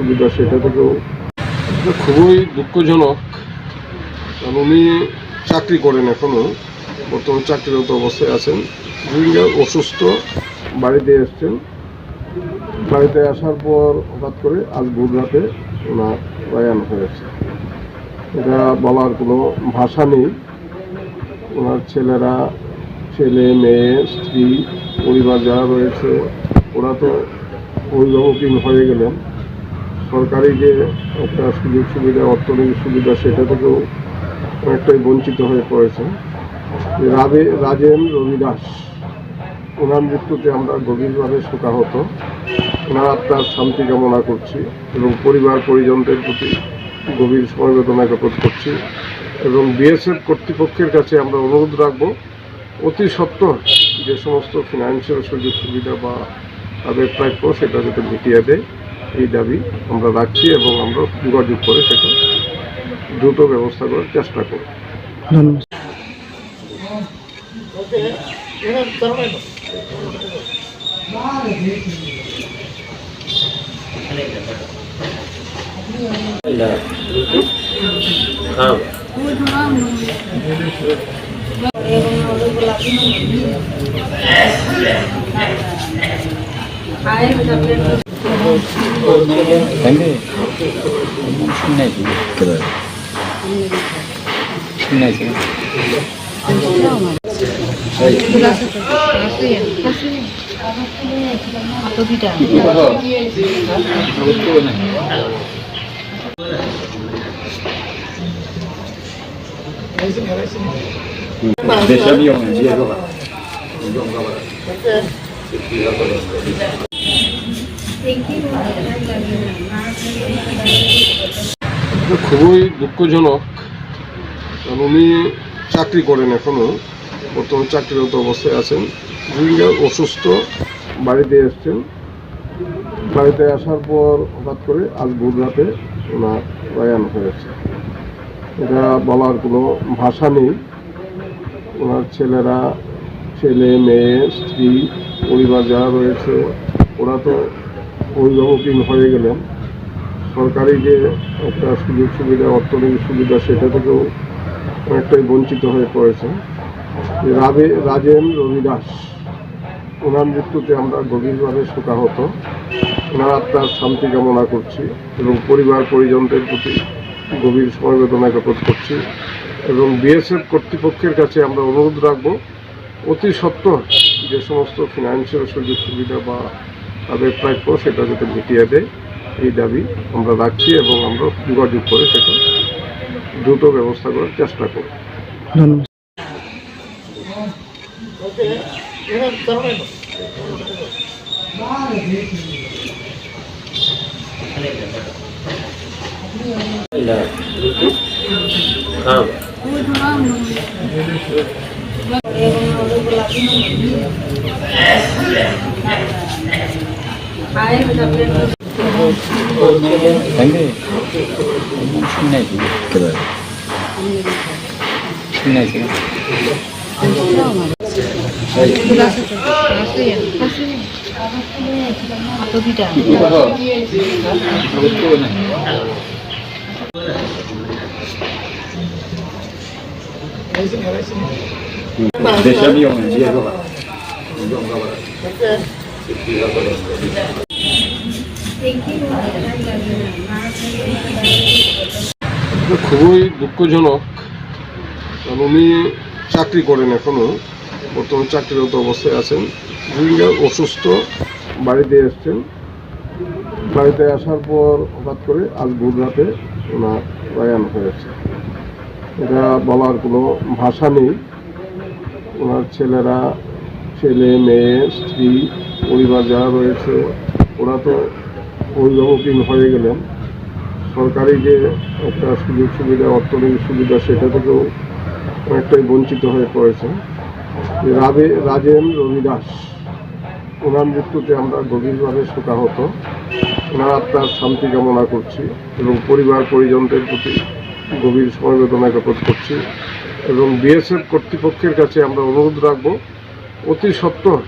সুবিধা সেটা থেকেও। খুবই দুঃখজনক। কারণ উনি চাকরি করেন এখনও বর্তমানে চাকরিরত অবস্থায় আছেন। রোহিঙ্গা অসুস্থ, বাড়িতে এসছেন। বাড়িতে আসার পর হঠাৎ করে আজ ভোর রাতে ওনার প্রয়াণ হয়েছে। এটা বলার কোনো ভাষা নেই। ওনার ছেলেরা, ছেলে, মেয়ে, স্ত্রী, পরিবার যারা রয়েছে, ওরা তো অভিভাবকহীন হয়ে গেলেন। সরকারি যে একটা সুযোগ সুবিধা, অর্থনৈতিক সুবিধা, সেটা থেকেও অনেকটাই বঞ্চিত হয়ে পড়েছে। রাবে রাজেন রবি দাস ওনার মৃত্যুতে আমরা গভীরভাবে শোকাহত। ওনার আত্মার শান্তি কামনা করছি এবং পরিবার পরিজনদের প্রতি গভীর সমবেদনা জ্ঞাপন করছি এবং বিএসএফ কর্তৃপক্ষের কাছে আমরা অনুরোধ রাখব, অতি সত্বর যে সমস্ত ফিনান্সিয়াল সুযোগ সুবিধা বা তাদের প্রাপ্য সেটা যাতে মিটিয়ে দেয়। এই দাবি আমরা রাখছি এবং আমরা যোগাযোগ করে সেটা দ্রুত ব্যবস্থা করার চেষ্টা করব। ধন্যবাদ। 근데 신내지 그래 신내지 내 점이 오는 지혜로 가. 이거 뭔가 봐. খুবই দুঃখজনক, কারণ উনি চাকরি করেন এখনও বর্তমানে চাকরিরত অবস্থায় আছেন। অসুস্থ, বাড়িতে এসছেন। বাড়িতে আসার পর হঠাৎ করে আজ ভোর রাতে ওনার প্রয়াণ হয়েছে। এটা বলার কোনো ভাষা নেই। ওনার ছেলেরা, ছেলে, মেয়ে, স্ত্রী, পরিবার যারা রয়েছে, ওরা তো অভিভাবকহীন হয়ে গেলেন সরকারি যে একটা সুযোগ সুবিধা, অর্থনৈতিক সুবিধা, সেটা থেকেও অনেকটাই বঞ্চিত হয়ে পড়েছে। রাবে রাজেন রবি দাস ওনার মৃত্যুতে আমরা গভীরভাবে শোকাহত। ওনার আত্মার শান্তি কামনা করছি এবং পরিবার পরিজনদের প্রতি গভীর সমবেদনা জ্ঞাপন করছি এবং বিএসএফ কর্তৃপক্ষের কাছে আমরা অনুরোধ রাখব, অতি সত্বর যে সমস্ত ফিনান্সিয়াল সুযোগ সুবিধা বা তাদের প্রাপ্য সেটা যাতে মিটিয়ে দেয় এই দাবি আমরা রাখছি এবং আমরা যোগাযোগ করে সেটা দ্রুত ব্যবস্থা করার চেষ্টা করব। ধন্যবাদ। Deixa a minha, minha jogar. Vamos jogar agora. খুবই দুঃখজনক। উনি চাকরি করেন এখনও বর্তমানে চাকরিরত অবস্থায় আছেন। অসুস্থ, বাড়িতে এসছেন। বাড়িতে আসার পর হঠাৎ করে আজ ভোর রাতে ওনার প্রয়াণ হয়েছে। এটা বলার কোনো ভাষা নেই। ওনার ছেলেরা ছেলে, মেয়ে, স্ত্রী, পরিবার যারা রয়েছে, ওরা তো অভিভাবকহীন হয়ে গেলেন। সরকারি যে একটা সুযোগ সুবিধা, অর্থনৈতিক সুবিধা, সেটা থেকেও অনেকটাই বঞ্চিত হয়ে পড়েছে রাবে রাজেন রবি দাস ওনার মৃত্যুতে আমরা গভীরভাবে শোকাহত। ওনার আত্মার শান্তি কামনা করছি এবং পরিবার পরিজনদের প্রতি গভীর সমবেদনা জ্ঞাপন করছি। এবং বিএসএফ কর্তৃপক্ষের কাছে আমরা অনুরোধ রাখব অতি সত্বর